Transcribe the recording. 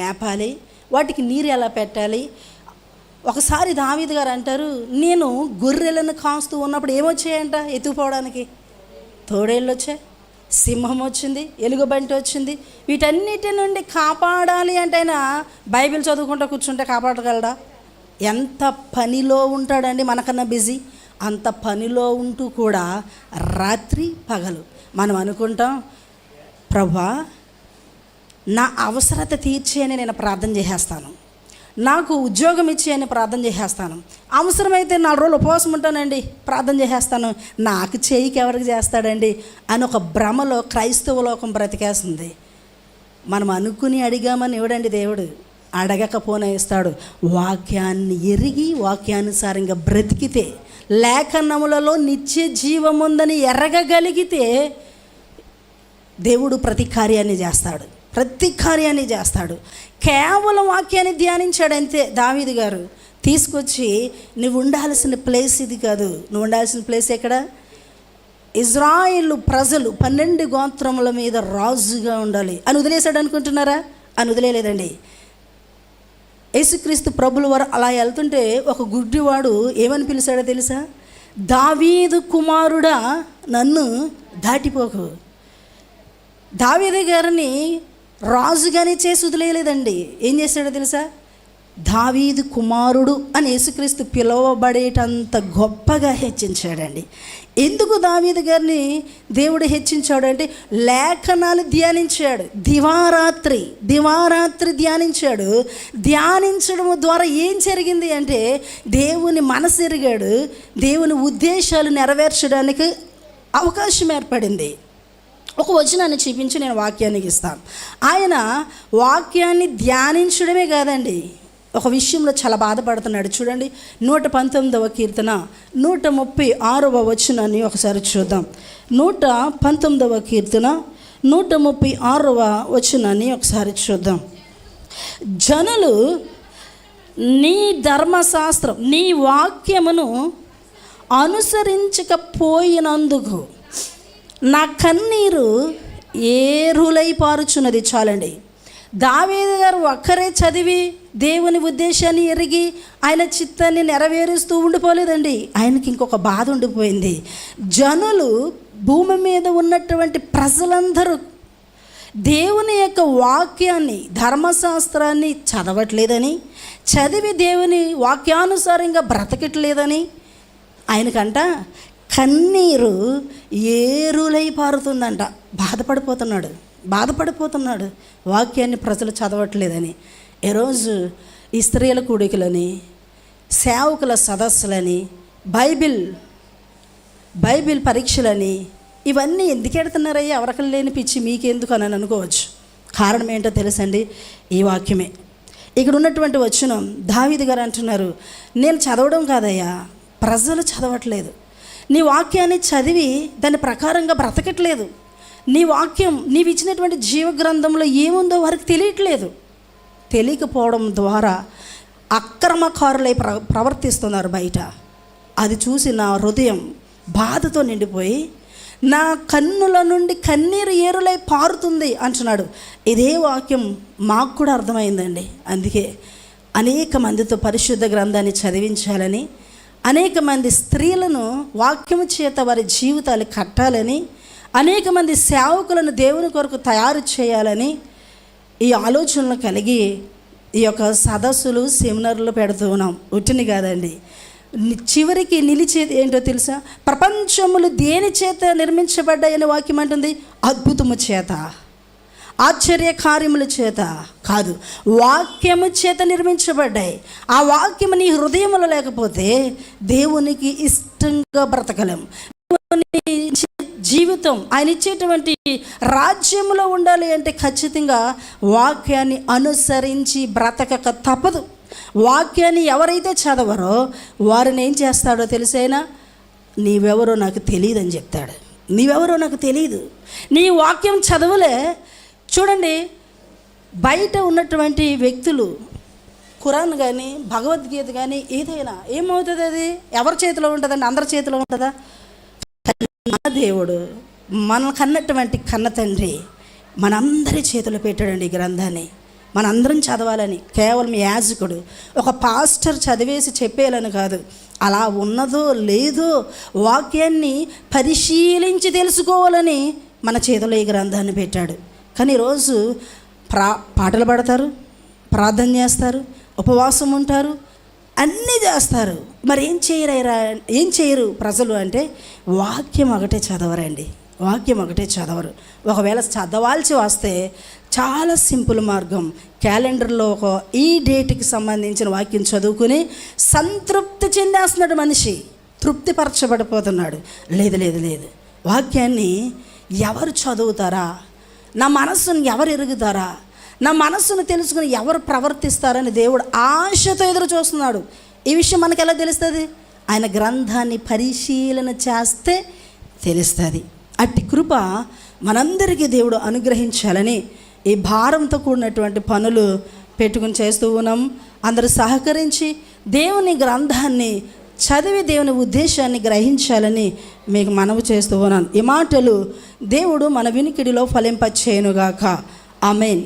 మేపాలి వాటికి నీరు ఎలా పెట్టాలి? ఒకసారి దావీద్ గారు అంటారు నేను గొర్రెలను కాస్తూ ఉన్నప్పుడు ఏమొచ్చాయంట ఎత్తుకుపోవడానికి? తోడేళ్ళు వచ్చాయి సింహం వచ్చింది ఎలుగుబంటి వచ్చింది. వీటన్నిటి నుండి కాపాడాలి అంటే ఆయన బైబిల్ చదువుకుంటూ కూర్చుంటే కాపాడగలడా? ఎంత పనిలో ఉంటాడండి మనకన్నా బిజీ. అంత పనిలో ఉంటూ కూడా రాత్రి పగలు. మనం అనుకుంటాం ప్రభా నా అవసరత తీర్చి అని నేను ప్రార్థన చేసేస్తాను. నాకు ఉద్యోగం ఇచ్చి అని ప్రార్థన చేసేస్తాను. అవసరమైతే నాలుగు రోజులు ఉపవాసం ఉంటానండి ప్రార్థన చేసేస్తాను. నాకు చేయికి ఎవరికి చేస్తాడండి అని ఒక భ్రమలో క్రైస్తవ లోకం బ్రతికేస్తుంది. మనం అనుకుని అడిగామని ఇవ్వడండి దేవుడు. అడగకపోనే ఇస్తాడు. వాక్యాన్ని ఎరిగి వాక్యానుసారంగా బ్రతికితే లేఖనములలో నిత్య జీవముందని ఎరగగలిగితే దేవుడు ప్రతి కార్యాన్ని చేస్తాడు. ప్రతి కార్యాన్ని చేస్తాడు. కేవలం వాక్యాన్ని ధ్యానించాడు అంతే దావీది గారు. తీసుకొచ్చి నువ్వు ఉండాల్సిన ప్లేస్ ఇది కాదు. నువ్వు ఉండాల్సిన ప్లేస్ ఎక్కడ? ఇజ్రాయిల్ ప్రజలు పన్నెండు గోత్రముల మీద రాజుగా ఉండాలి. అని వదిలేశాడు అనుకుంటున్నారా? అని వదిలేలేదండి యేసుక్రీస్తు ప్రభుల వారు అలా వెళ్తుంటే ఒక గుడ్డివాడు ఏమని పిలిచాడో తెలుసా? దావీదు కుమారుడా నన్ను దాటిపోకు. దావీదు గారిని రాజుగానే చేసి వదిలేయలేదండి. ఏం చేశాడో తెలుసా? దావీదు కుమారుడు అని యేసుక్రీస్తు పిలువబడేటంత గొప్పగా హెచ్చించాడండి. ఎందుకు దావీదు గారిని దేవుడు హెచ్చించాడు అంటే లేఖనాలు ధ్యానించాడు దివారాత్రి దివారాత్రి ధ్యానించాడు. ధ్యానించడం ద్వారా ఏం జరిగింది అంటే దేవుని మనసు ఎరిగాడు దేవుని ఉద్దేశాలు నెరవేర్చడానికి అవకాశం ఏర్పడింది. ఒక వచనాన్ని చూపించి నేను వాక్యానికి ఇస్తాను. ఆయన వాక్యాన్ని ధ్యానించడమే కాదండి. ఒక విషయంలో చాలా బాధపడుతున్నాడు. చూడండి నూట పంతొమ్మిదవ కీర్తన నూట ముప్పై ఆరవ వచనాన్ని ఒకసారి చూద్దాం. నూట పంతొమ్మిదవ కీర్తన నూట ముప్పై ఆరవ వచనాన్ని ఒకసారి చూద్దాం. జనులు నీ ధర్మశాస్త్రం నీ వాక్యమును అనుసరించకపోయినందుకు నా కన్నీరు ఏరులై పారుచున్నది చాలండి. దావేది గారు ఒక్కరే చదివి దేవుని ఉద్దేశాన్ని ఎరిగి ఆయన చిత్తాన్ని నెరవేరుస్తూ ఉండిపోలేదండి. ఆయనకి ఇంకొక బాధ ఉండిపోయింది. జనులు భూమి మీద ఉన్నటువంటి ప్రజలందరూ దేవుని యొక్క వాక్యాన్ని ధర్మశాస్త్రాన్ని చదవట్లేదని చదివి దేవుని వాక్యానుసారంగా బ్రతకట్లేదని ఆయనకంట కన్నీరు ఏరులై పారుతుందంట. బాధపడిపోతున్నాడు. బాధపడిపోతున్నాడు. వాక్యాన్ని ప్రజలు చదవట్లేదని. ఈరోజు ఈ స్త్రీల కూడికలని సేవకుల సదస్సులని బైబిల్ బైబిల్ పరీక్షలని ఇవన్నీ ఎందుకు ఎడుతున్నారయ్యా? ఎవరికి లేని పిచ్చి మీకెందుకు అని అనుకోవచ్చు. కారణం ఏంటో తెలుసండి? ఈ వాక్యమే. ఇక్కడ ఉన్నటువంటి వచనం దావీదు గారు అంటున్నారు నేను చదవడం కాదయ్యా. ప్రజలు చదవట్లేదు. నీ వాక్యాన్ని చదివి దాని ప్రకారంగా బ్రతకట్లేదు. నీ వాక్యం నీవు ఇచ్చినటువంటి జీవగ్రంథంలో ఏముందో వారికి తెలియట్లేదు. తెలియకపోవడం ద్వారా అక్రమకారులై ప్ర ప్రవర్తిస్తున్నారు బయట. అది చూసి నా హృదయం బాధతో నిండిపోయి నా కన్నుల నుండి కన్నీరు ఏరులై పారుతుంది అంటున్నాడు. ఇదే వాక్యం మాకు కూడా అర్థమైందండి. అందుకే అనేక మందితో పరిశుద్ధ గ్రంథాన్ని చదివించాలని అనేక మంది స్త్రీలను వాక్యము చేత వారి జీవితాలు కట్టాలని అనేక మంది సేవకులను దేవుని కొరకు తయారు చేయాలని ఈ ఆలోచనలు కలిగి ఈ యొక్క సదస్సులు సెమినార్లు పెడుతూ ఉన్నాం. ఉట్టిని కాదండి. చివరికి నిలిచేది ఏంటో తెలుసా? ప్రపంచములు దేని చేత నిర్మించబడ్డాయని వాక్యం అంటుంది? అద్భుతము చేత. ఆశ్చర్య కార్యముల చేత కాదు వాక్యము చేత నిర్మించబడ్డాయి. ఆ వాక్యము నీ హృదయంలో లేకపోతే దేవునికి ఇష్టంగా బ్రతకలేం. దేవుని జీవితం ఆయన ఇచ్చేటువంటి రాజ్యంలో ఉండాలి అంటే ఖచ్చితంగా వాక్యాన్ని అనుసరించి బ్రతకక తప్పదు. వాక్యాన్ని ఎవరైతే చదవరో వారిని ఏం చేస్తాడో తెలిసైనా? నీవెవరో నాకు తెలియదని చెప్తాడు. నీవెవరో నాకు తెలియదు. నీ వాక్యం చదవలే చూడండి బయట ఉన్నటువంటి వ్యక్తులు ఖురాన్ కానీ భగవద్గీత కానీ ఏదైనా ఏమవుతుంది అది? ఎవరి చేతిలో ఉంటుందండి? అందరి చేతిలో ఉంటుందా? మన దేవుడు మన కన్నటువంటి కన్న తండ్రి మనందరి చేతిలో పెట్టాడండి ఈ గ్రంథాన్ని. మనందరం చదవాలని కేవలం యాజకుడు. ఒక పాస్టర్ చదివేసి చెప్పేయాలని కాదు. అలా ఉన్నదో లేదో వాక్యాన్ని పరిశీలించి తెలుసుకోవాలని మన చేతిలో ఈ గ్రంథాన్ని పెట్టాడు. కానీ ఈరోజు ప్రా పాటలు పాడతారు ప్రార్థన చేస్తారు ఉపవాసం ఉంటారు అన్నీ చేస్తారు. మరి ఏం చేయరా ఏం చేయరు ప్రజలు అంటే వాక్యం ఒకటే చదవరండి. వాక్యం ఒకటే చదవరు. ఒకవేళ చదవాల్సి వస్తే చాలా సింపుల్ మార్గం. క్యాలెండర్లో ఒక ఈ డేట్కి సంబంధించిన వాక్యం చదువుకుని సంతృప్తి చెందేస్తున్నాడు మనిషి తృప్తిపరచబడిపోతున్నాడు. లేదు లేదు లేదు. వాక్యాన్ని ఎవరు చదువుతారా? నా మనస్సును ఎవరు ఎరుగుతారా? నా మనస్సును తెలుసుకుని ఎవరు ప్రవర్తిస్తారని దేవుడు ఆశతో ఎదురు చూస్తున్నాడు. ఈ విషయం మనకు ఎలా తెలుస్తుంది? ఆయన గ్రంథాన్ని పరిశీలన చేస్తే తెలుస్తుంది. అట్టి కృప మనందరికీ దేవుడు అనుగ్రహించాలని ఈ భారంతో కూడినటువంటి పనులు పెట్టుకుని చేస్తూ ఉన్నాం. అందరూ సహకరించి దేవుని గ్రంథాన్ని చదివి దేవుని ఉద్దేశాన్ని గ్రహించాలని మీకు మనవి చేస్తూ ఉన్నాను. ఈ మాటలు దేవుడు మన వినికిడిలో ఫలింపచేయనుగాక. ఆమెన్.